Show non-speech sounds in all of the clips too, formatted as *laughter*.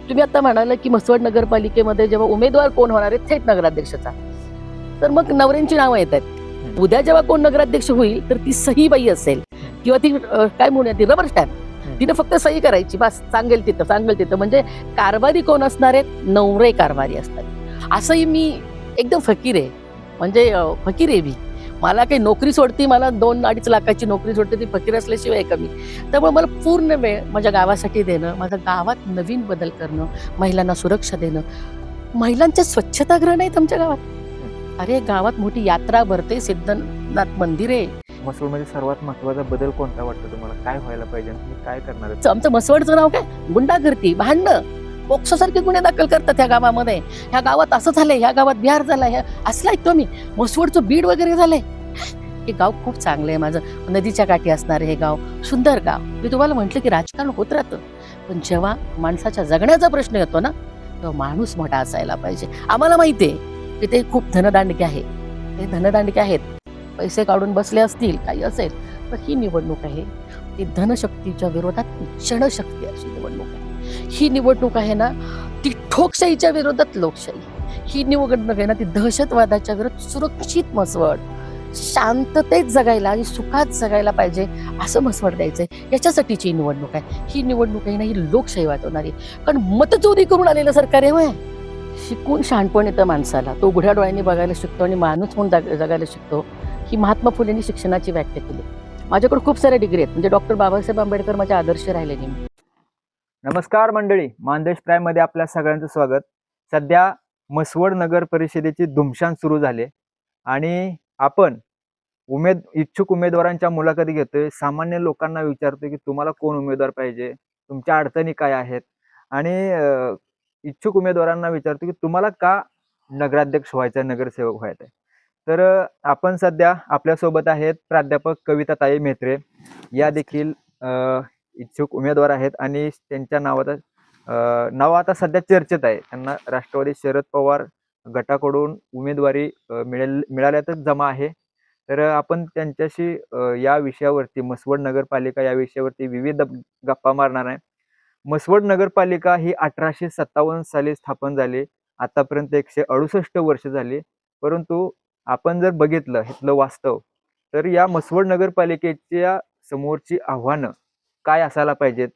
तुम्ही आता म्हणाला की म्हसवड नगरपालिकेमध्ये जेव्हा उमेदवार कोण होणार आहे थेट नगराध्यक्षाचा. तर मग नवऱ्यांची नावं येत आहेत. उद्या जेव्हा कोण नगराध्यक्ष होईल तर ती सही बाई असेल. किंवा ती काय म्हणूया ती रबर स्टॅम्प तिने फक्त सही करायची. बस सांगेल तिथं सांगेल तिथं. म्हणजे कारभारी कोण असणार आहेत? नवरे कारभारी असतात. असंही मी एकदम फकीर आहे. म्हणजे फकीर आहे मी. मला काही नोकरी सोडती मला दोन अडीच लाखाची नोकरी सोडते ती फकीर असल्याशिवाय कमी त्यामुळे मला पूर्ण वेळ माझ्या गावासाठी देणं माझ्या गावात नवीन बदल करणं महिलांना सुरक्षा देणं महिलांच्या स्वच्छतागृह नाहीत आमच्या गावात. अरे गावात मोठी यात्रा भरते सिद्धनाथ मंदिर आहे. मसूरमध्ये सर्वात महत्त्वाचा बदल कोणता वाटतो तुम्हाला? काय व्हायला पाहिजे काय करणार? आमचं मसवडचं नाव काय? गुंडागर्दी भांडणं. पोक्सो सारखे गुन्हे दाखल करतात ह्या गावामध्ये. ह्या गावात असं झालंय ह्या गावात बिहार झालाय ह्या असलं ऐकतो मी मसवडचं बीड वगैरे झालंय. हे गाव खूप चांगलं आहे माझं. नदीच्या काठी असणारं हे गाव. सुंदर गाव. मी तुम्हाला म्हटलं की राजकारण होत राहतं. पण जेव्हा माणसाच्या जगण्याचा प्रश्न येतो ना तेव्हा माणूस मोठा असायला पाहिजे. आम्हाला माहिती आहे की ते खूप धनदांडके आहे. ते धनदांडके आहेत. पैसे काढून बसले असतील काही असेल पण ही निवडणूक आहे. ती धनशक्तीच्या विरोधात क्षणशक्ती अशी निवडणूक आहे. ही निवडणूक आहे ना ती ठोकशाहीच्या विरोधात लोकशाही. ही निवडणूक आहे ना ती दहशतवादाच्या विरोधात सुरक्षित मसवड. शांततेत जगायला आणि सुखात जगायला पाहिजे असं मसवड द्यायचंय. याच्यासाठीची ही निवडणूक आहे. ही निवडणूक आहे ना ही लोकशाही वाटवणारी कारण मतचोरी करून आलेलं सरकार आहे शिकून शहाणपण येतं माणसाला. तो उघड्या डोळ्यांनी बघायला शिकतो आणि माणूस म्हणून जग- जगायला शिकतो. ही महात्मा फुलेंनी शिक्षणाची व्याख्या केली. माझ्याकडे खूप साऱ्या डिग्री आहेत. म्हणजे डॉक्टर बाबासाहेब आंबेडकर माझे आदर्श राहिले नेहमी. नमस्कार मंडळी. मानदेश प्राईममध्ये आपल्या सगळ्यांचं स्वागत. सध्या मसवड नगर परिषदेची धुमशान सुरू झाले आणि आपण उमेद इच्छुक उमेदवारांच्या मुलाखती घेतोय. सामान्य लोकांना विचारतोय की तुम्हाला कोण उमेदवार पाहिजे? तुमच्या अडचणी काय आहेत? आणि इच्छुक उमेदवारांना विचारतो की तुम्हाला का नगराध्यक्ष व्हायचं आहे नगरसेवक व्हायचं आहे तर आपण सध्या आपल्यासोबत आहेत प्राध्यापक कविता ताई मेत्रे. या देखील इच्छुक उमेदवार आहेत आणि त्यांच्या नावाचा नाव आता सध्या चर्चेत आहे. त्यांना राष्ट्रवादी शरद पवार गटाकडून उमेदवारी मिळेल मिळाल्यातच जमा आहे. तर आपण त्यांच्याशी या विषयावरती मसवड नगरपालिका या विषयावरती विविध गप्पा मारणार आहे. मसवड नगरपालिका ही अठराशे सत्तावन्न साली स्थापन झाली. आतापर्यंत एकशे अडुसष्ट वर्ष झाली. परंतु आपण जर बघितलं इथलं वास्तव तर या मसवड नगरपालिकेच्या समोरची आव्हानं काय असायला पाहिजेत?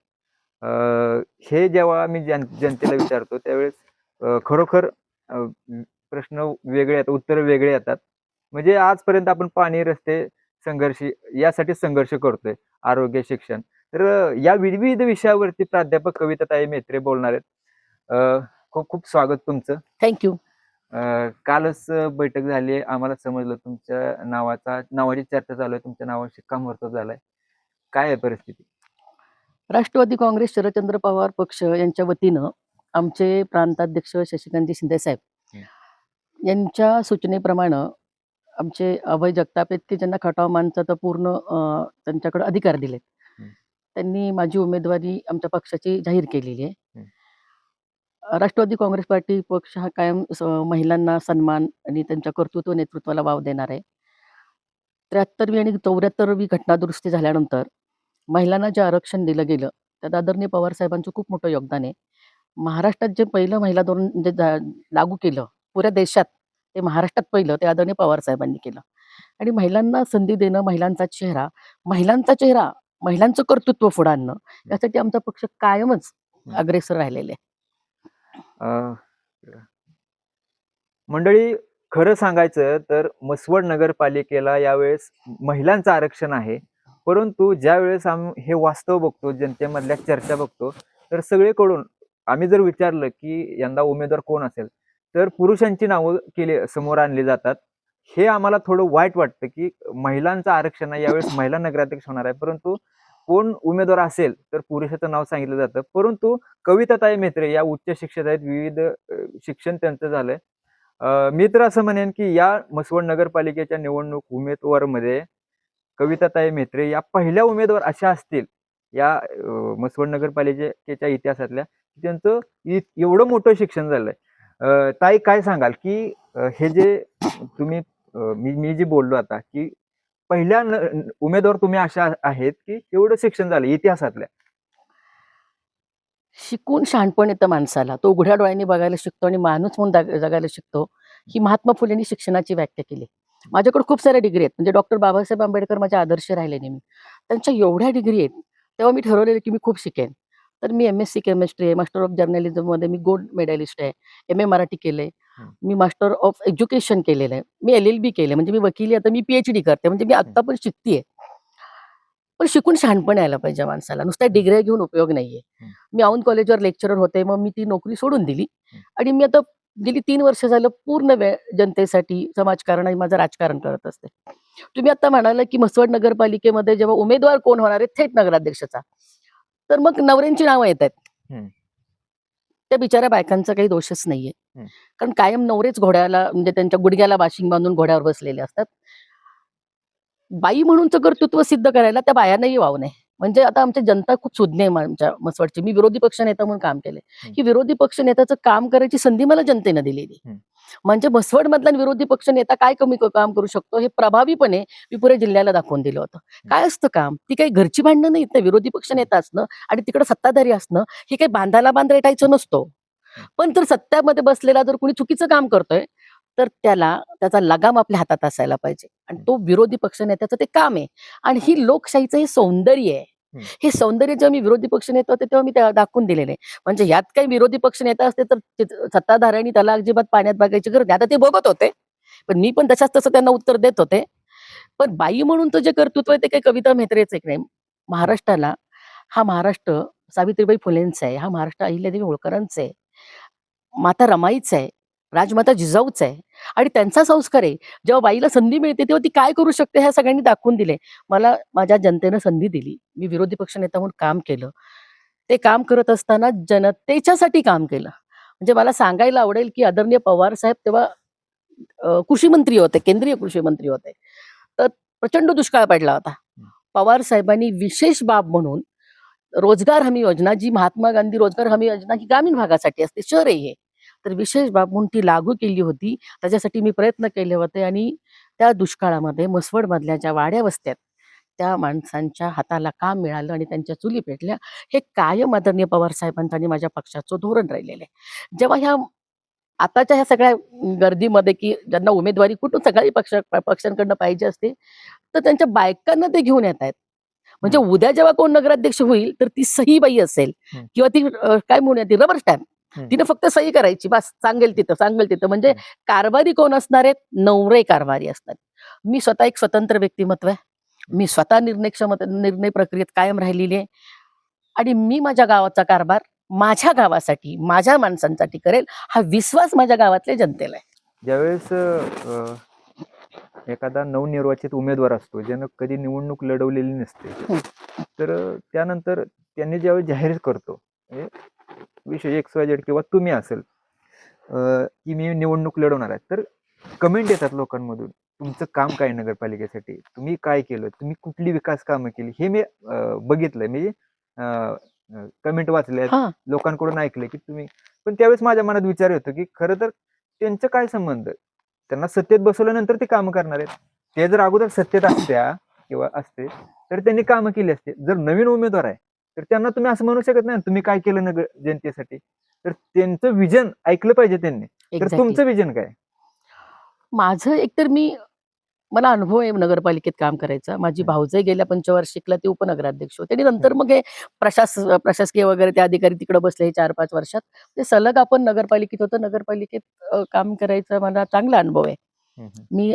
हे जेव्हा मी जन जनतेला विचारतो त्यावेळेस खरोखर प्रश्न वेगळे येतात उत्तर वेगळे येतात. म्हणजे आजपर्यंत आपण पाणी रस्ते संघर्ष यासाठी संघर्ष करतोय आरोग्य शिक्षण. तर या विविध विषयावरती प्राध्यापक कविताताई मेत्रे बोलणार आहेत. खूप खूप स्वागत तुमचं. थँक्यू कालच बैठक झाली आम्हाला समजलं तुमच्या नावाचा नावाची चर्चा चालू आहे. तुमच्या नावावर शिक्कामोर्तब झालाय. काय आहे परिस्थिती? राष्ट्रवादी काँग्रेस शरदचंद्र पवार पक्ष यांच्या वतीनं आमचे प्रांताध्यक्ष शशिकांतजी शिंदे साहेब. यांच्या सूचनेप्रमाणे आमचे अभय जगताप आहेत की ज्यांना खटाव मानचा तर पूर्ण त्यांच्याकडे अधिकार दिलेत. त्यांनी माझी उमेदवारी आमच्या पक्षाची जाहीर केलेली आहे. राष्ट्रवादी काँग्रेस पार्टी पक्ष हा कायम महिलांना सन्मान आणि त्यांच्या कर्तृत्व नेतृत्वाला वाव देणार आहे त्र्याहत्तरवी आणि चौऱ्याहत्तरवी घटनादुरुस्ती झाल्यानंतर महिलांना जे आरक्षण दिलं गेलं त्यात आदरणीय पवार साहेबांचं खूप मोठं योगदान आहे महाराष्ट्रात जे पहिलं महिला धोरण जे जा- लागू केलं पुऱ्या देशात ते महाराष्ट्रात पहिलं ते आदरणीय पवार साहेबांनी केलं. आणि महिलांना संधी देणं महिलांचा चेहरा महिलांचा चेहरा महिलांचं कर्तृत्व पुढे आणणं यासाठी आमचा पक्ष कायमच अग्रेसर राहिलेले मंडळी खरं सांगायचं तर मसवड नगरपालिकेला यावेळेस महिलांचं आरक्षण आहे. परंतु ज्या वेळेस आम्ही हे वास्तव बघतो जनतेमधल्या चर्चा बघतो तर सगळीकडून आम्ही जर विचारलं की यंदा उमेदवार कोण असेल? तर पुरुषांची नावं केले समोर आणली जातात. हे आम्हाला थोडं वाईट वाटतं की महिलांचं आरक्षण आहे यावेळेस महिला नगराध्यक्ष होणार आहे. परंतु कोण उमेदवार असेल तर पुरुषाचं नाव सांगितलं जातं. परंतु कविताताई मेत्रे या उच्च शिक्षित आहेत विविध शिक्षण त्यांचं झालंय. मी तर असं म्हणेन की या मसवड नगरपालिकेच्या निवडणूक उमेदवारमध्ये कविताताई मेत्रे या पहिल्या उमेदवार अशा असतील या मसवड नगरपालिकेच्या इतिहासातल्या त्यांचं एवढं मोठं शिक्षण झालंय. ताई काय सांगाल की हे जे तुम्ही मी मी जे बोललो आता की पहिल्या उमेदवार तुम्ही अशा आहेत की एवढं शिक्षण झालं इतिहासातल्या? शिकून शहाणपण येतं माणसाला. तो उघड्या डोळ्यांनी बघायला शिकतो आणि माणूस म्हणून जगायला शिकतो. ही महात्मा फुलेंनी शिक्षणाची व्याख्या केली. माझ्याकडे खूप साऱ्या डिग्री आहेत. म्हणजे डॉक्टर बाबासाहेब आंबेडकर माझे आदर्श राहिले नेहमी. त्यांच्या एवढ्या डिग्री आहेत. तेव्हा मी ठरवलेलं की मी खूप शिकेन. तर मी एम एस सी केमिस्ट्री आहे मास्टर ऑफ जर्नलिझममध्ये मी गोल्ड मेडलिस्ट आहे एम ए मराठी केले. मी मास्टर ऑफ एज्युकेशन केलेलं आहे. मी एल एल बी केले म्हणजे मी वकिली आता मी पीएच डी करते म्हणजे मी आत्ता पण शिकतीये. पण शिकून शहाणपण यायला पाहिजे माणसाला. नुसत्या डिग्र्या घेऊन उपयोग नाहीये. मी औन कॉलेजवर लेक्चरर होते मग मी ती नोकरी सोडून दिली. आणि मी आता गेली तीन वर्ष झालं पूर्ण वेळ जनतेसाठी समाजकारण आणि माझं राजकारण करत असते. तुम्ही आता म्हणाला की म्हसवड नगरपालिकेमध्ये जेव्हा उमेदवार कोण होणार आहे? थेट नगराध्यक्षाचा. तर मग नवऱ्यांची नावं येत आहेत. त्या बिचाऱ्या बायकांचा काही दोषच नाहीये. कारण कायम नवरेच घोड्याला म्हणजे त्यांच्या गुडघ्याला बाशिंग बांधून घोड्यावर बसलेले असतात बाई म्हणूनचं कर्तृत्व सिद्ध करायला त्या बायांनाही वाव नाही म्हणजे आता आमची जनता खूप सुज्ञ आहे आमच्या मसवडची मी विरोधी पक्ष नेता म्हणून काम केले. की विरोधी पक्ष नेत्याचं काम करायची संधी मला जनतेनं दिलेली. म्हणजे मसवड मधला विरोधी पक्ष नेता काय कमी काम करू शकतो हे प्रभावीपणे मी पुऱ्या जिल्ह्याला दाखवून दिलं होतं. काय असतं काम? ती काही घरची भांडणं नाहीत ना विरोधी पक्ष नेता असणं आणि तिकडे सत्ताधारी असणं हे काही बांधाला बांध रेटायचं नसतो. पण जर सत्यामध्ये बसलेला जर कोणी चुकीचं काम करतोय तर त्याला त्याचा लगाम आपल्या हातात असायला पाहिजे. आणि तो विरोधी पक्ष नेत्याचं ते काम आहे. आणि ही लोकशाहीचं हे सौंदर्य आहे. हे. सौंदर्य जेव्हा मी विरोधी पक्ष नेता होते तेव्हा मी दाखवून दिलेले. म्हणजे यात काही विरोधी पक्ष नेता असते तर सत्ताधाऱ्यांनी त्याला अजिबात पाण्यात बघायची गरज आता ते बघत होते पण मी पण तशाच तसं त्यांना उत्तर देत होते. पण बाई म्हणून तर जे कर्तृत्व आहे ते काही कविता मेहत्रेच एक नाही महाराष्ट्राला हा महाराष्ट्र सावित्रीबाई फुलेंचा आहे हा महाराष्ट्र अहिल्यादेवी होळकरांचा आहे. माता रमाईच आहे. राजमाता जिजाऊच आहे. आणि त्यांचा संस्कार आहे. जेव्हा बाईला संधी मिळते तेव्हा ती काय करू शकते ह्या सगळ्यांनी दाखवून दिले. मला माझ्या जनतेनं संधी दिली. मी विरोधी पक्षनेता म्हणून काम केलं. ते काम करत असताना जनतेच्यासाठी काम केलं. म्हणजे मला सांगायला आवडेल की आदरणीय पवार साहेब तेव्हा कृषी मंत्री होते केंद्रीय कृषी मंत्री होते. तर प्रचंड दुष्काळ पडला होता. पवार साहेबांनी विशेष बाब म्हणून रोजगार हमी योजना जी महात्मा गांधी रोजगार हमी योजना ही ग्रामीण भागासाठी असते शहर आहे. तर विशेष बाब म्हणून ती लागू केली होती त्याच्यासाठी मी प्रयत्न केले होते आणि त्या दुष्काळामध्ये मसवड मधल्या ज्या वाड्या वस्त्यात त्या माणसांच्या हाताला काम मिळालं आणि त्यांच्या चुली पेटल्या हे कायम आदरणीय पवार साहेबांचं आणि माझ्या पक्षाचं धोरण राहिलेलं आहे जेव्हा ह्या आताच्या ह्या सगळ्या गर्दीमध्ये की ज्यांना उमेदवारी कुठून सगळ्याही पक्ष पक्षांकडनं पाहिजे असते तर त्यांच्या बायकांना ते घेऊन येत आहेत म्हणजे उद्या जेव्हा कोण नगराध्यक्ष होईल तर ती सही बाई असेल. किंवा ती काय म्हणूया ती रबर स्टॅम्प. तिने फक्त सही करायची बस सांगेल तिथं सांगेल तिथं. म्हणजे. कारभारी कोण असणार आहेत? नवरे कारभारी असतात. मी स्वतः एक स्वतंत्र व्यक्तिमत्व आहे. मी स्वतः निर्णय क्षमता निर्णय प्रक्रियेत कायम राहिलेली आहे. आणि मी माझ्या गावाचा कारभार माझ्या गावासाठी माझ्या माणसांसाठी करेल हा विश्वास माझ्या गावातल्या जनतेला आहे. ज्यावेळेस एखादा नवनिर्वाचित उमेदवार असतो ज्यानं कधी निवडणूक लढवलेली नसते. तर त्यानंतर त्यांनी ज्यावेळेस जाहीर करतो विषय एक्स वाय झेड किंवा तुम्ही असेल की मी निवडणूक लढवणार आहे तर कमेंट येतात लोकांमधून तुमचं काम काय नगरपालिकेसाठी? तुम्ही काय केलं? तुम्ही कुठली विकास कामं केली? हे मी बघितलंय. म्हणजे कमेंट वाचले लोकांकडून ऐकले की तुम्ही. पण त्यावेळेस माझ्या मनात विचार येतो की खरं तर त्यांचं काय संबंध? त्यांना सत्तेत बसवल्यानंतर ते कामं करणार आहेत. ते जर अगोदर सत्तेत असत्या किंवा असते तर त्यांनी कामं केली असते. जर नवीन उमेदवार आहे तर त्यांना तुम्ही असं म्हणू शकत नाही तुम्ही काय केलं नगर जनतेसाठी? तर त्यांचं विजन ऐकलं पाहिजे त्यांनी. तर तुमचं विजन काय? माझं एकतर मी मला अनुभव आहे नगरपालिकेत काम करायचा. माझी. भाऊजाई गेल्या पंचवार्षिकला ते उपनगराध्यक्ष होते. आणि नंतर मग हे प्रशास प्रशासकीय वगैरे ते अधिकारी तिकडे बसले चार पाच वर्षात. ते सलग आपण नगरपालिकेत होतं. नगरपालिकेत काम करायचा मला चांगला अनुभव आहे. मी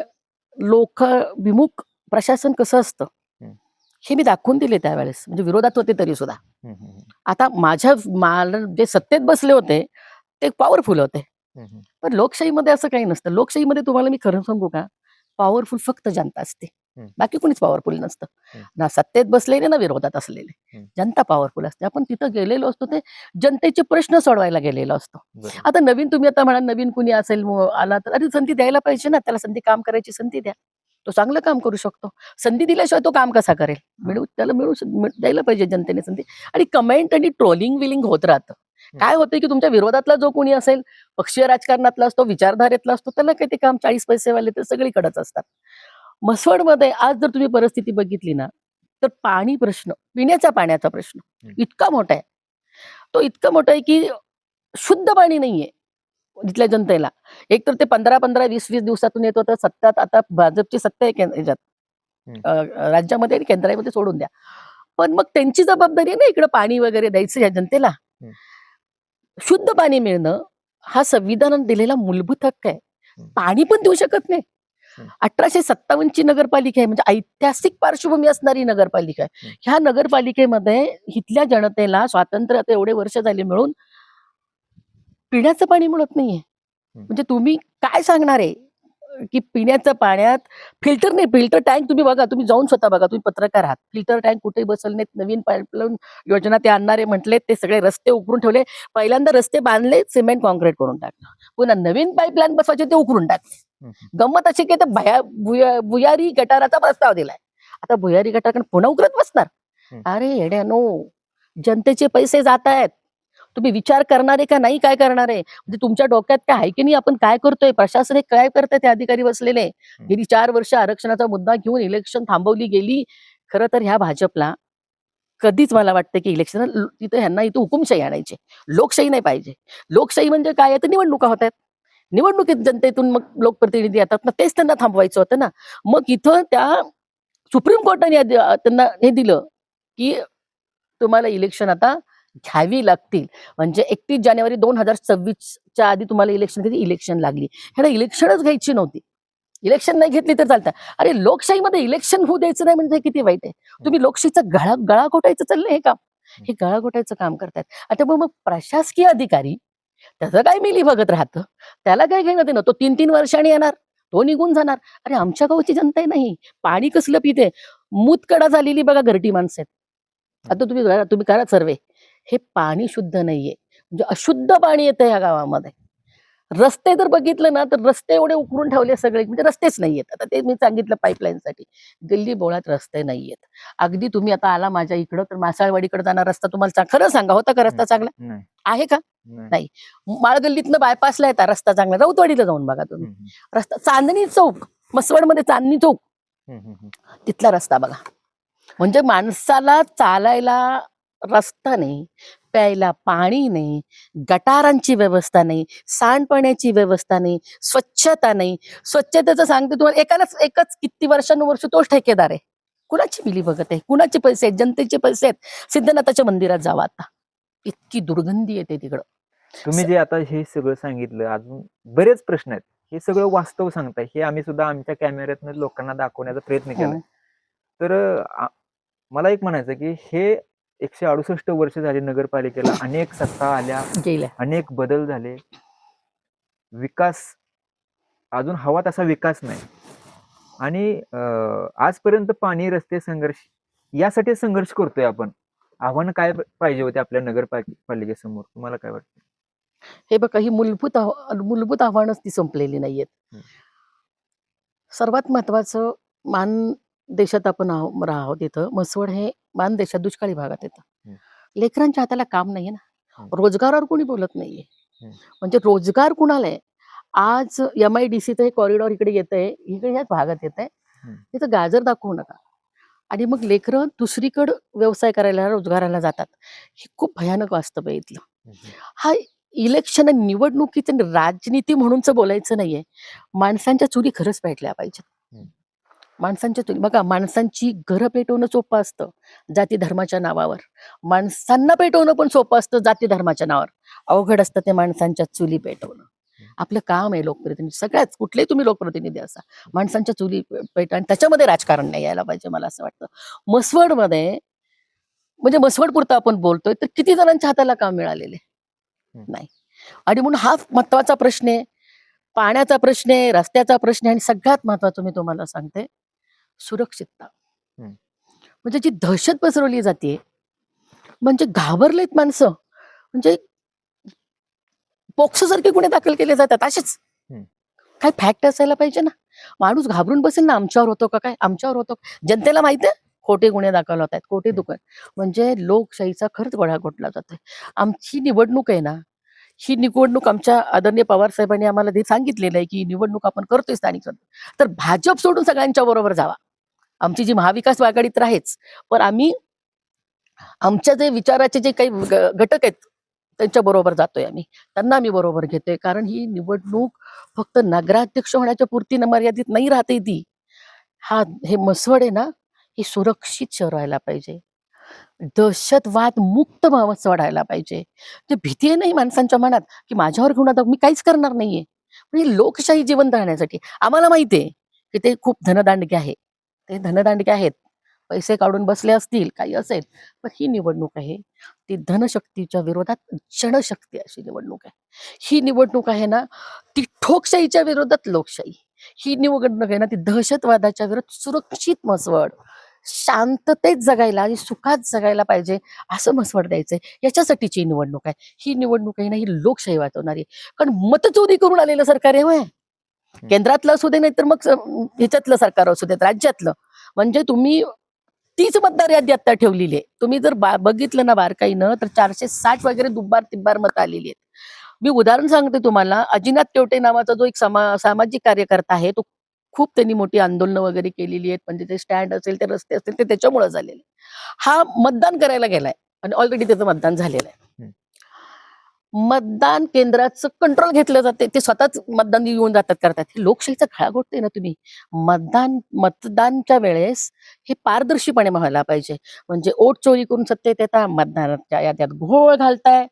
लोकविमुख प्रशासन कसं असतं? हं. मी दाखवून दिले त्यावेळेस म्हणजे विरोधात होते तरी सुद्धा आता माझ्या मला जे सत्तेत बसले होते ते पॉवरफुल होते. पण लोकशाहीमध्ये असं काही नसतं लोकशाहीमध्ये तुम्हाला मी खरं सांगू का पॉवरफुल फक्त जनता असते. बाकी कोणीच पॉवरफुल नसतं. ना सत्तेत बसलेले ना विरोधात असलेले. जनता पॉवरफुल असते आपण तिथं गेलेलो असतो ते जनतेचे प्रश्न सोडवायला गेलेलो असतो. आता नवीन तुम्ही आता म्हणा नवीन कुणी असेल आला तर अरे संधी द्यायला पाहिजे ना त्याला संधी काम करायची संधी द्या तो चांगलं काम करू शकतो. संधी दिल्याशिवाय तो काम कसा करेल? मिळू त्याला मिळू द्यायला पाहिजे जनतेने संधी. आणि कमेंट आणि ट्रोलिंग विलिंग होत राहतं. काय होतं की तुमच्या विरोधातला जो कोणी असेल पक्षीय राजकारणातला असतो विचारधारेतला असतो त्याला काही ते काम चाळीस पैसेवाले तर सगळीकडेच असतात. मसवडमध्ये आज जर तुम्ही परिस्थिती बघितली ना तर पाणी प्रश्न पिण्याच्या पाण्याचा प्रश्न. इतका मोठा आहे. तो इतकं मोठं आहे की शुद्ध पाणी नाहीये. इथल्या जनतेला एक तर ते पंधरा पंधरा वीस वीस दिवसातून येत होतं सत्तात आता भाजपची सत्ता आहे. अं, राज्यामध्ये आणि केंद्रामध्ये सोडून द्या पण मग त्यांची जबाबदारी आहे ना इकडं पाणी वगैरे द्यायचं या जनतेला शुद्ध पाणी मिळणं हा संविधानाने दिलेला मूलभूत हक्क आहे. पाणी पण देऊ शकत नाही. अठराशे सत्तावन्नची नगरपालिका आहे म्हणजे ऐतिहासिक पार्श्वभूमी असणारी नगरपालिका आहे. ह्या नगरपालिकेमध्ये इथल्या जनतेला स्वातंत्र्य आता एवढे वर्ष झाले मिळून पिण्याचं पाणी मिळत नाहीये. म्हणजे तुम्ही काय सांगणार आहे? की पिण्याचं पाण्यात फिल्टर नाही फिल्टर टँक तुम्ही बघा तुम्ही जाऊन स्वतः बघा तुम्ही पत्रकार आहात. फिल्टर टँक कुठे बसवले नवीन पाईपलाईन योजना ते आणणारे म्हटले ते सगळे रस्ते उकरून ठेवले. पहिल्यांदा रस्ते बांधले सिमेंट कॉन्क्रीट करून टाकलं. पुन्हा नवीन पाईपलाईन बसवायचे ते उकरून टाकले. गंमत अशी की भया भुया- भुयारी गटाराचा प्रस्ताव दिलाय. आता भुयारी गटाराकडे पुन्हा उकरत बसणार. अरे येड्यानो जनतेचे पैसे जात आहेत तुम्ही विचार करणारे का नाही काय करणारे? म्हणजे तुमच्या डोक्यात काय आहे की नाही? आपण काय करतोय? प्रशासन हे काय करतंय? ते अधिकारी बसलेले. गेली चार वर्ष आरक्षणाचा मुद्दा घेऊन इलेक्शन थांबवली गेली. खरं तर ह्या भाजपला कधीच मला वाटतं की इलेक्शन तिथे ह्यांना इथं हुकुमशाही आणायची. लोकशाही नाही पाहिजे. लोकशाही म्हणजे काय? आहे तर निवडणुका होत आहेत. निवडणुकीत जनतेतून मग लोकप्रतिनिधी येतात. ना तेच त्यांना थांबवायचं होतं ना. मग इथं त्या सुप्रीम कोर्टाने त्यांना हे दिलं की तुम्हाला इलेक्शन आता घ्यावी लागतील. म्हणजे एकतीस जानेवारी दोन हजार सव्वीसच्या आधी तुम्हाला इलेक्शन कधी इलेक्शन लागली. ह्याला इलेक्शनच घ्यायची नव्हती. इलेक्शन नाही घेतली तर चालतं. अरे लोकशाहीमध्ये इलेक्शन होऊ द्यायचं नाही म्हणजे किती वाईट आहे? तुम्ही लोकशाहीचा गळा गळा घोटायचं चाललंय हे काम. हे गळा घोटायचं काम करतायत. आता मग प्रशासकीय अधिकारी त्याचं काय मिली बघत राहतं? त्याला काय घेणं देणं? तो तीन तीन वर्षांनी येणार. तो निघून जाणार. अरे आमच्या गावची जनता नाही पाणी कसलं पिते? मूतकडा झालेली बघा घरटी माणसं आहेत. आता तुम्ही तुम्ही करा सर्वे हे पाणी शुद्ध नाहीये. म्हणजे अशुद्ध पाणी येतं या गावामध्ये. रस्ते जर बघितलं ना तर रस्ते एवढे उकरून ठेवले सगळे म्हणजे रस्तेच नाहीयेत. आता ते मी सांगितलं pipeline साठी गल्ली बोळात रस्ते नाहीयेत. अगदी तुम्ही आता आला माझ्या इकडं तर मासाळवाडीकडे जाणार रस्ता तुम्हाला खरं सांगा होता का रस्ता चांगला? नाही. आहे का? नाही. माळगल्लीतनं बायपासला येतात रस्ता चांगला. राऊतवाडीला जाऊन बघा तुम्ही. रस्ता चांदणी चौक मसवडमध्ये चांदणी चौक. तिथला रस्ता बघा. म्हणजे माणसाला चालायला रस्ता नाही प्यायला पाणी नाही गटारांची व्यवस्था नाही सांडपाण्याची व्यवस्था नाही स्वच्छता नाही. स्वच्छतेचं सांगते तुम्हाला एकालाच एकच किती वर्षानुवर्ष तोच ठेकेदार आहे. कुणाची बिली बघत आहे? कुणाचे पैसे आहेत? जनतेचे पैसे आहेत? सिद्धनाथाच्या मंदिरात जावा आता. इतकी दुर्गंधी येते तिकडं. तुम्ही जे आता हे सगळं सांगितलं अजून बरेच प्रश्न आहेत. हे सगळं वास्तव सांगताय. हे आम्ही सुद्धा आमच्या कॅमेऱ्यातनं लोकांना दाखवण्याचा प्रयत्न केला हं. तर आ- मला एक म्हणायचं की हे एकशे अडुसष्ट वर्ष झाली नगरपालिकेला *coughs* अनेक सत्ता आल्या गेल्या. अनेक बदल झाले. विकास अजून हवा तसा विकास नाही. आणि आजपर्यंत पाणी रस्ते संघर्ष यासाठी संघर्ष करतोय आपण. आव्हान काय पाहिजे होते आपल्या नगरपालिकेसमोर? तुम्हाला काय वाटतं? हे बघा ही मूलभूत मूलभूत आव्हानच ती संपलेली नाहीयेत. सर्वात महत्वाचं मान देशात आपण आहो- राहतो तिथं. मसवड हे मान देशात दुष्काळी भागात येतं. लेकरांच्या हाताला काम नाहीये ना. रोजगारावर कोणी बोलत नाहीये. म्हणजे रोजगार कुणाला आहे? आज एम आय डी सीचं हे कॉरिडॉर इकडे येत आहे इकडे ह्याच भागात येत आहे. तिथं गाजर दाखवू नका. आणि मग लेकरं दुसरीकडं व्यवसाय करायला रोजगाराला जातात. हे खूप भयानक वास्तव आहे इथलं. हा इलेक्शन आणि निवडणुकीचं आणि राजनीती म्हणूनच बोलायचं नाहीये. माणसांच्या चुरी खरंच पेटल्या पाहिजेत. माणसांच्या बघा माणसांची घरं पेटवणं सोपं असतं जाती धर्माच्या नावावर. माणसांना पेटवणं पण सोपं असतं जाती धर्माच्या नावावर. अवघड असतं ते माणसांच्या चुली पेटवणं. आपलं काम आहे लोकप्रतिनिधी सगळ्याच कुठलेही तुम्ही लोकप्रतिनिधी असा माणसांच्या चुली पेट आणि त्याच्यामध्ये राजकारण नाही यायला पाहिजे मला असं वाटतं. मसवडमध्ये म्हणजे मसवड पुरतं आपण बोलतोय तर किती जणांच्या हाताला काम मिळालेले. नाही. आणि म्हणून हा महत्त्वाचा प्रश्न आहे पाण्याचा प्रश्न आहे रस्त्याचा प्रश्न आहे आणि सगळ्यात महत्वाचं मी तुम्हाला सांगते सुरक्षितता. म्हणजे जी दहशत पसरवली जाते म्हणजे घाबरलेत माणसं. म्हणजे पोक्सो सारखे गुन्हे दाखल केले जातात असेच. काय फॅक्ट असायला पाहिजे ना? माणूस घाबरून बसेल ना आमच्यावर होतो का काय? आमच्यावर होतो? जनतेला माहिती आहे? खोटे गुन्हे दाखल होत आहेत खोटे दुकान. म्हणजे लोकशाहीचा खरंच गोळा घोटला जातोय. आमची निवडणूक आहे ना ही निवडणूक आमच्या आदरणीय पवार साहेबांनी आम्हाला ते सांगितलेलं आहे की निवडणूक आपण करतोय स्थानिक तर भाजप सोडून सगळ्यांच्या बरोबर जावा. आमची जी महाविकास आघाडी तर आहेच पण आम्ही आमच्या जे विचाराचे जे काही घटक आहेत त्यांच्या बरोबर जातोय आम्ही. त्यांना आम्ही बरोबर घेतोय कारण ही निवडणूक फक्त नगराध्यक्ष होण्याच्या पुरती मर्यादित नाही राहते ती. हा हे मसवड आहे ना हे सुरक्षित शहर व्हायला पाहिजे. दहशतवाद मुक्त मसवड पाहिजे. ते भीती आहे नाही माणसांच्या मनात की माझ्यावर घेऊन आता मी काहीच करणार नाहीये. पण ही लोकशाही जिवंत राहण्यासाठी आम्हाला माहिती आहे की ते खूप धनदांडके आहे. ते धनदांडके आहेत. पैसे काढून बसले असतील काही असेल पण ही निवडणूक आहे. ती धनशक्तीच्या विरोधात जनशक्ती अशी निवडणूक आहे. ही निवडणूक आहे ना ती ठोकशाहीच्या विरोधात लोकशाही. ही निवडणूक आहे ना ती दहशतवादाच्या विरोधात सुरक्षित मसवड. शांततेत जगायला आणि सुखात जगायला पाहिजे असं मसवड द्यायचंय याच्यासाठीची निवडणूक आहे. ही निवडणूक आहे ना ही लोकशाही वाचवणारी. कारण मतचोरी करून आलेलं सरकार आहे केंद्रातलं असू दे नाही तर मग ह्याच्यातलं सरकार असू देत राज्यातलं. म्हणजे तुम्ही तीच मतदार यादी आता ठेवलेली आहे. तुम्ही जर बा- बघितलं ना बारकाईनं तर चारशे साठ वगैरे दुब्बार तिब्बार मतं आलेली आहेत. मी उदाहरण सांगते तुम्हाला. अजिनाथ तेवटे नावाचा जो एक समा सामाजिक कार्यकर्ता आहे तो खूप त्यांनी मोठी आंदोलनं वगैरे केलेली आहेत. म्हणजे ते स्टँड असेल ते रस्ते असतील ते त्याच्यामुळे झालेले हा मतदान करायला गेलाय आणि ऑलरेडी त्याचं मतदान झालेलं आहे. मतदान केंद्राचं कंट्रोल घेतलं जाते. ते स्वतःच मतदान येऊन जातात करतात. हे लोकशाहीचा खळा आहे ना तुम्ही? मतदान मतदानच्या वेळेस हे पारदर्शीपणे व्हायला पाहिजे. म्हणजे ओट चोरी करून सत्तेत येता मतदानाच्या याद्यात घोळ घालताय.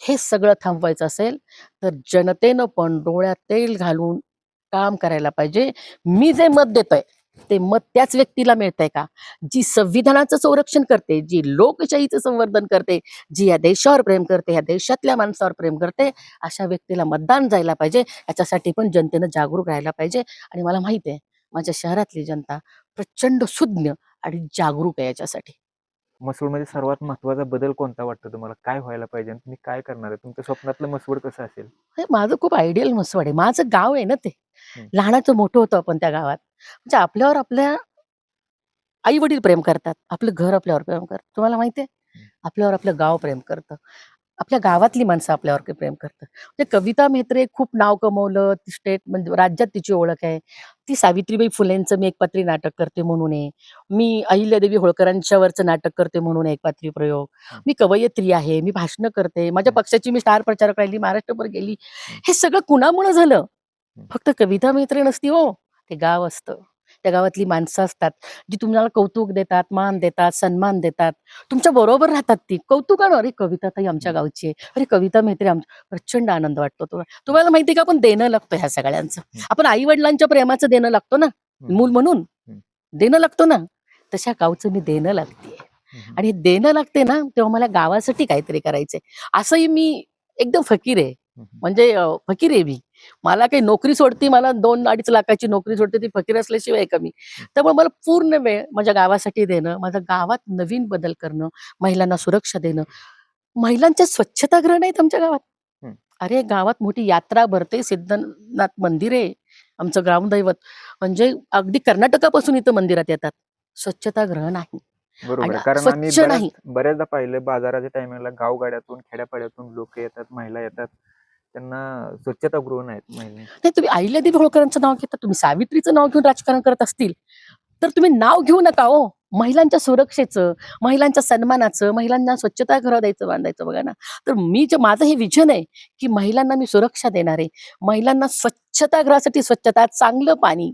हे सगळं थांबवायचं असेल तर जनतेनं पण डोळ्यात तेल घालून काम करायला पाहिजे. मी जे मत देतोय ते मत त्याच व्यक्तीला मिळतंय का? जी संविधानाचं संरक्षण करते जी लोकशाहीचं संवर्धन करते जी या देशावर प्रेम करते या देशातल्या माणसावर प्रेम करते अशा व्यक्तीला मतदान जायला पाहिजे. याच्यासाठी पण जनतेनं जागरूक राहायला पाहिजे. आणि मला माहिती आहे माझ्या शहरातली जनता प्रचंड सुज्ञ आणि जागरूक आहे याच्यासाठी. मसूडमध्ये सर्वात महत्त्वाचा बदल कोणता वाटतो तुम्हाला? काय व्हायला पाहिजे तुम्ही काय करणार आहे? तुमच्या स्वप्नातलं मसवड कसं असेल? हे माझं खूप आयडियल मसवड आहे. माझं गाव आहे ना ते. लहानाचं मोठं होतं आपण त्या गावात. म्हणजे आपल्यावर आपल्या आई वडील प्रेम करतात. आपलं घर आपल्यावर प्रेम करतं. तुम्हाला माहितीये. आपल्यावर आपलं गाव प्रेम करतं. आपल्या गावातली माणसं आपल्यावर प्रेम करतं. म्हणजे कविता मेहत्रे खूप नाव कमवलं. स्टेट म्हणजे राज्यात तिची ओळख आहे. ती सावित्रीबाई फुलेंचं मी एकपात्री नाटक करते म्हणून आहे. मी अहिल्यादेवी होळकरांच्या वरचं नाटक करते म्हणून आहे एकपात्री प्रयोग. मी कवयित्री आहे. मी भाषणं करते. माझ्या. पक्षाची मी स्टार प्रचारक राहिली. महाराष्ट्रभर गेली. हे सगळं कुणामुळे झालं? फक्त कविता मैत्री नसती हो. ते गाव असतं. त्या गावातली माणसं असतात जी तुम्हाला कौतुक देतात मान देतात सन्मान देतात. तुमच्या बरोबर राहतात ती. कौतुकानं अरे कविता ताई आमच्या गावची आहे. अरे कविता मैत्री आमच्या प्रचंड आनंद वाटतो तो तुम्हाला माहिती का? आपण देणं लागतो ह्या सगळ्यांचं. आपण आई वडिलांच्या प्रेमाचं देणं लागतो ना. मूल म्हणून. देणं लागतो ना? तशा गावचं मी देणं लागते. आणि देणं लागते ना तेव्हा मला गावासाठी काहीतरी करायचंय. असंही मी एकदम फकीर आहे. म्हणजे फकीर आहे मी. मला काही नोकरी सोडती मला दोन अडीच लाखाची नोकरी सोडते ती फकीर असल्याशिवाय कमी त्यामुळे मला पूर्ण वेळ माझ्या गावासाठी देणं माझ्या गावात नवीन बदल करणं महिलांना सुरक्षा देणं महिलांच्या स्वच्छतागृह नाहीत आमच्या गावात. अरे गावात मोठी यात्रा भरते सिद्धनाथ मंदिर आहे आमचं ग्रामदैवत म्हणजे अगदी कर्नाटकापासून इथं मंदिरात येतात. स्वच्छतागृह नाही. बरोबर कारण. बऱ्याचदा पाहिलं बाजाराच्या टायमिंगला गावगाड्यातून खेड्यापाड्यातून लोक येतात महिला येतात. त्यांना स्वच्छतागृह नाहीत महिला नाही तुम्ही अहिल्यादेवी होळकरांचं नाव घेता तुम्ही सावित्रीचं नाव घेऊन राजकारण करत असतील तर तुम्ही नाव घेऊ नका हो. महिलांच्या सुरक्षेचं महिलांच्या सन्मानाचं महिलांना स्वच्छता घर द्यायचं बांधायचं बघा ना. तर मी जे माझं हे विजन आहे की महिलांना मी सुरक्षा देणार आहे. महिलांना स्वच्छतागृहासाठी स्वच्छता चांगलं पाणी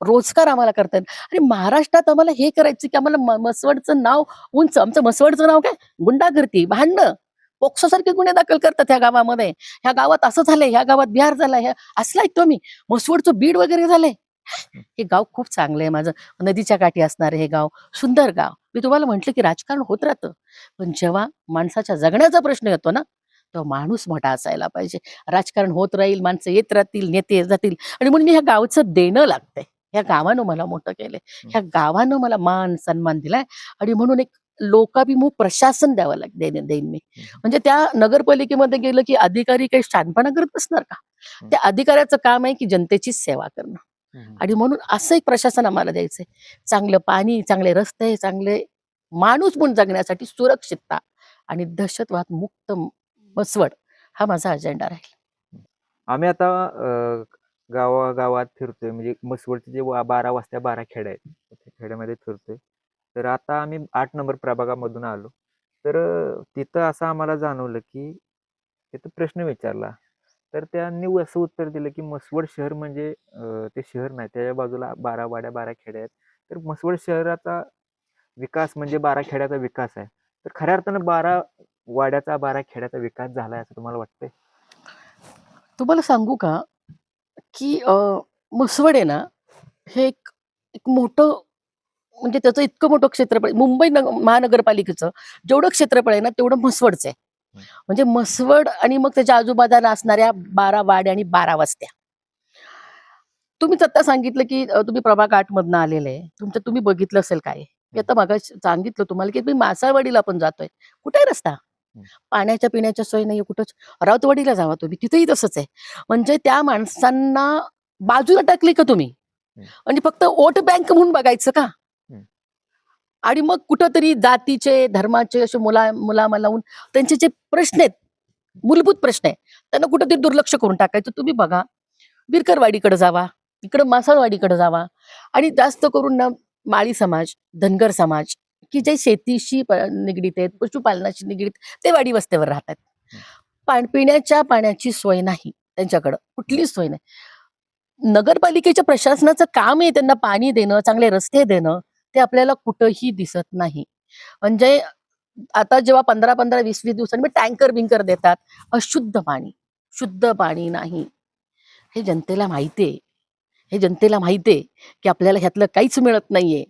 रोजगार आम्हाला करतात आणि महाराष्ट्रात आम्हाला हे करायचं की आम्हाला मसवडचं नाव उंच आमचं मसवडचं नाव काय? गुंडागर्दी भांडणं. पोक्सो सारखे गुन्हे दाखल करतात ह्या गावामध्ये. ह्या गावात असं झालंय ह्या गावात बिहार झालाय ह्या असलं ऐकतो मी मसवडचं बीड वगैरे झालंय. हे गाव खूप चांगलं आहे माझं. नदीच्या काठी असणारे हे गाव. सुंदर गाव. मी तुम्हाला म्हंटल की राजकारण होत राहतं. पण जेव्हा माणसाच्या जगण्याचा प्रश्न येतो ना तेव्हा माणूस मोठा असायला पाहिजे. राजकारण होत राहील माणसं येत राहतील नेते येत जातील. आणि म्हणून मी ह्या गावचं देणं लागतंय. ह्या गावानं मला मोठं केलंय. ह्या गावानं मला मान सन्मान दिलाय. आणि म्हणून एक लोकाभिमुख प्रशासन द्यावं लाग देईन मी. म्हणजे त्या नगरपालिकेमध्ये गेलं की अधिकारी काही शानपणा करत बसणार का? त्या अधिकाऱ्याचं काम आहे की जनतेची सेवा करणं. आणि म्हणून असं एक प्रशासन आम्हाला द्यायचंय. चांगलं पाणी चांगले रस्ते चांगले माणूस म्हणून जगण्यासाठी सुरक्षितता आणि दहशतवाद मुक्त मसवड हा माझा अजेंडा राहील. आम्ही आता गावागावात फिरतोय. म्हणजे मसवडचे जे बारा वाजता बारा खेड आहेत. खेड्यामध्ये फिरतोय. तर आता आम्ही आठ नंबर प्रभागामधून आलो. तर तिथं असं आम्हाला जाणवलं की तिथं प्रश्न विचारला. तर त्यांनी असं उत्तर दिलं की मसवड शहर म्हणजे ते शहर नाही त्याच्या बाजूला बारा वाड्या बारा खेड्या आहेत. तर मसवड शहराचा विकास म्हणजे बारा खेड्याचा विकास आहे. तर खऱ्या अर्थानं बारा वाड्याचा बारा खेड्याचा विकास झाला असं तुम्हाला वाटतंय? तुम्हाला सांगू का की मसवड आहे ना हे एक एक मोठं म्हणजे त्याचं इतकं मोठं क्षेत्रफळ मुंबई नग महानगरपालिकेचं जेवढं क्षेत्रफळ आहे ना तेवढं म्हसवडचं आहे. म्हणजे म्हसवड आणि मग त्याच्या आजूबाजूला असणाऱ्या बारा वाड्या आणि बारा वस्त्या. तुम्हीच आता सांगितलं की तुम्ही प्रभाग आठ मधनं आलेले आहे. तुमचं तुम्ही बघितलं असेल काय? मी आता मागा सांगितलं तुम्हाला की मी मासाळवाडीला पण जातोय. कुठे रस्ता? पाण्याच्या पिण्याच्या सोय नाही कुठंच. राऊतवाडीला जावा तुम्ही. तिथेही तसंच आहे. म्हणजे त्या माणसांना बाजूला टाकली का तुम्ही. आणि फक्त वोट बँक म्हणून बघायचं का. आणि मग कुठंतरी जातीचे धर्माचे असे मुला मुलामा लावून त्यांचे जे प्रश्न आहेत मूलभूत प्रश्न आहे त्यांना कुठंतरी दुर्लक्ष करून टाकायचं. तुम्ही बघा बिरकरवाडीकडे जावा इकडं मासाळवाडीकडे जावा आणि जास्त करून ना माळी समाज धनगर समाज की जे शेतीशी निगडीत आहेत पशुपालनाशी निगडीत ते वाडी वस्त्यावर राहतात पाण पिण्याच्या पाण्याची सोय नाही त्यांच्याकडं कुठलीच सोय नाही. नगरपालिकेच्या प्रशासनाचं काम आहे त्यांना पाणी देणं चांगले रस्ते देणं ते आपल्याला कुठंही दिसत नाही. म्हणजे आता जेव्हा पंधरा पंधरा वीस वीस दिवसांनी टँकर बिंकर देतात. अशुद्ध पाणी शुद्ध पाणी नाही. हे जनतेला माहिती आहे हे जनतेला माहिती आहे की आपल्याला ह्यातलं काहीच मिळत नाहीये.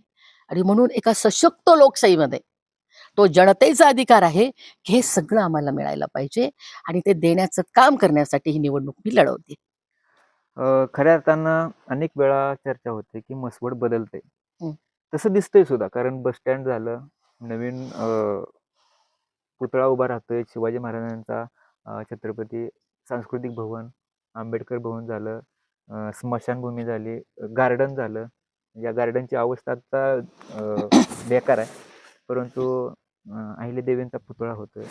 आणि म्हणून एका सशक्त लोकशाहीमध्ये तो जनतेचा अधिकार आहे की हे सगळं आम्हाला मिळायला पाहिजे आणि ते देण्याचं काम करण्यासाठी ही निवडणूक मी लढवते. खऱ्या अर्थानं अनेक वेळा चर्चा होते की मसवड बदलते. तसं दिसतंय सुद्धा. कारण बस स्टँड झालं नवीन पुतळा उभा राहतोय शिवाजी महाराजांचा छत्रपती सांस्कृतिक भवन आंबेडकर भवन झालं स्मशानभूमी झाली गार्डन झालं. या गार्डनची अवस्था आता बेकार आहे. परंतु अहिल्यादेवींचा पुतळा होतोय.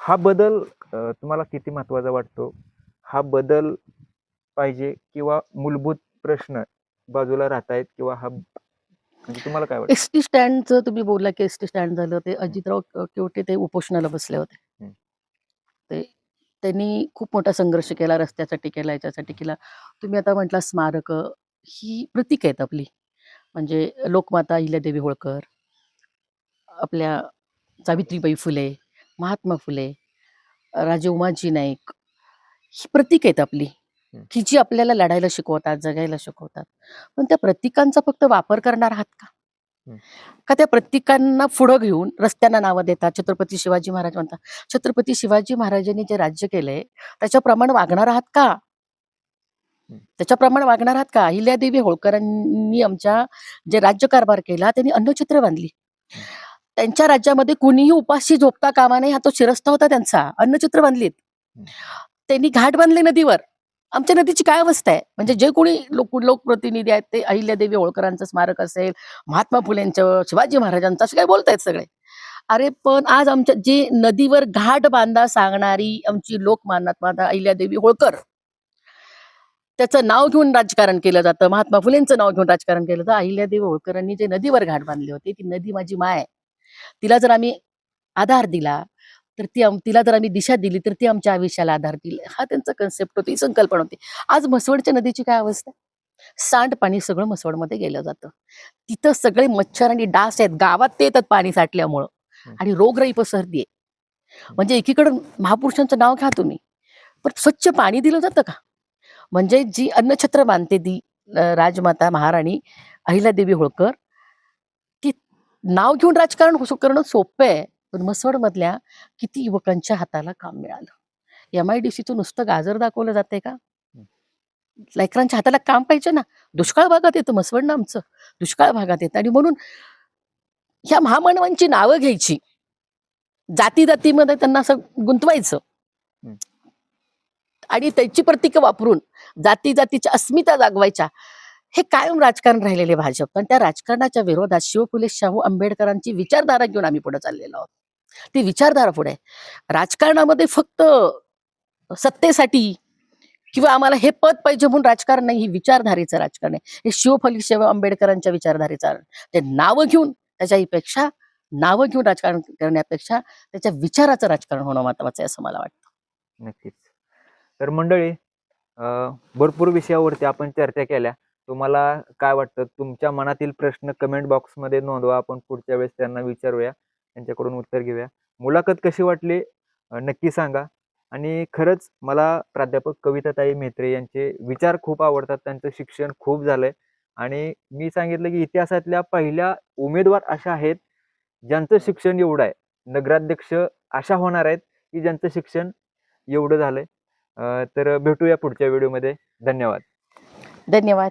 हा बदल तुम्हाला किती महत्त्वाचा वाटतो? हा बदल पाहिजे किंवा मूलभूत प्रश्न बाजूला राहत आहेत किंवा हा म्हणजे तुम्हाला काय वाटतं? एस टी स्टँडचं तुम्ही बोलला की एस टी स्टँड झालं ते अजितराव केवटे ते उपोषणाला बसले होते. ते त्यांनी खूप मोठा संघर्ष केला रस्त्यासाठी केला याच्यासाठी केला. तुम्ही आता म्हटला स्मारक ही प्रतीक आहेत आपली. म्हणजे लोकमाता अहिल्यादेवी होळकर आपल्या सावित्रीबाई फुले महात्मा फुले राजे उमाजी नाईक ही प्रतीक आहेत आपली. की जी आपल्याला लढायला शिकवतात जगायला शिकवतात. पण त्या प्रतीकांचा फक्त वापर करणार आहात का. का त्या प्रतीकांना पुढं घेऊन रस्त्यांना नावं देतात? छत्रपती शिवाजी महाराज म्हणतात. छत्रपती शिवाजी महाराजांनी जे राज्य केलंय त्याच्याप्रमाणे वागणार आहात का. त्याच्याप्रमाणे वागणार आहात का? अहिल्यादेवी होळकरांनी आमच्या जे राज्यकारभार केला त्यांनी अन्नछत्र बांधली. त्यांच्या राज्यामध्ये कुणीही उपाशी झोपता कामा नये हा तो शिरस्ता होता त्यांचा. अन्नचित्र बांधलीत. त्यांनी घाट बांधले नदीवर. आमच्या नदीची काय अवस्था आहे? म्हणजे जे कोणी लोक लोकप्रतिनिधी आहेत ते अहिल्यादेवी होळकरांचं स्मारक असेल महात्मा फुलेंचं शिवाजी महाराजांचं असे काय बोलतायत सगळे. अरे पण आज आमच्या जे नदीवर घाट बांधा सांगणारी आमची लोकमान्यत माता अहिल्यादेवी होळकर त्याचं नाव घेऊन राजकारण केलं जातं महात्मा फुलेंचं नाव घेऊन राजकारण केलं जातं. अहिल्यादेवी होळकरांनी जे नदीवर घाट बांधले होते ती नदी माझी माय आहे. तिला जर आम्ही आधार दिला तर ती तिला जर आम्ही दिशा दिली तर ती आमच्या आयुष्याला आधार दिली हा त्यांचा कन्सेप्ट होती संकल्पना होती. आज म्हसवडच्या नदीची काय अवस्था आहे? सांड पाणी सगळं म्हसवडमध्ये गेलं जातं. तिथं सगळे मच्छर आणि डास आहेत. गावात ते येतात पाणी साठल्यामुळं. आणि रोगराई पसरती आहे. म्हणजे एकीकडे महापुरुषांचं नाव घ्या तुम्ही. पण स्वच्छ पाणी दिलं जातं का? म्हणजे जी अन्नछत्र बांधते ती राजमाता महाराणी अहिल्यादेवी होळकर ती नाव घेऊन राजकारण करणं सोपं आहे. पण म्हसवड मधल्या किती युवकांच्या हाताला काम मिळालं? एम आय डी सीचं नुसतं गाजर दाखवलं जाते का? लेकरांच्या हाताला काम पाहिजे ना. दुष्काळ भागात येतं म्हसवड ना आमचं. दुष्काळ भागात येतं. आणि म्हणून ह्या महामानवांची नावं घ्यायची. जाती जातीमध्ये त्यांना असं गुंतवायचं. आणि त्याची प्रतीक वापरून जाती जातीच्या अस्मिता जागवायच्या. हे कायम राजकारण राहिलेले भाजप. आणि त्या राजकारणाच्या विरोधात शिवफुले शाहू आंबेडकरांची विचारधारा घेऊन आम्ही पुढे चाललेलो आहोत. ती विचारधारा पुढे. राजकारणामध्ये फक्त सत्तेसाठी किंवा आम्हाला हे पद पाहिजे म्हणून राजकारण नाही ही विचारधारेचं राजकारण आहे. हे शिवफली शाहू आंबेडकरांच्या विचारधारेचं ते नावं घेऊन त्याच्याहीपेक्षा नावं घेऊन राजकारण करण्यापेक्षा त्याच्या विचाराचं राजकारण होणं महत्वाचं आहे असं मला वाटतं. नक्कीच. तर मंडळी अं, भरपूर विषयावरती आपण चर्चा केल्या. तुम्हाला काय वाटतं? तुमच्या मनातील प्रश्न कमेंट बॉक्समध्ये नोंदवा. आपण पुढच्या वेळेस त्यांना विचारूया. यांच्याकडून उत्तर घेऊया. मुलाखत कशी वाटली? नक्की सांगा. आणि खरंच मला प्राध्यापक कविताताई मेत्रे यांचे विचार खूप आवडतात. त्यांचं शिक्षण खूप झालंय. आणि मी सांगितलं की इतिहासातल्या पहिल्या उमेदवार अशा आहेत ज्यांचं शिक्षण एवढं आहे. नगराध्यक्ष अशा होणार आहेत की ज्यांचं शिक्षण एवढं झालंय. आहे तर भेटूया पुढच्या व्हिडिओमध्ये. धन्यवाद. धन्यवाद.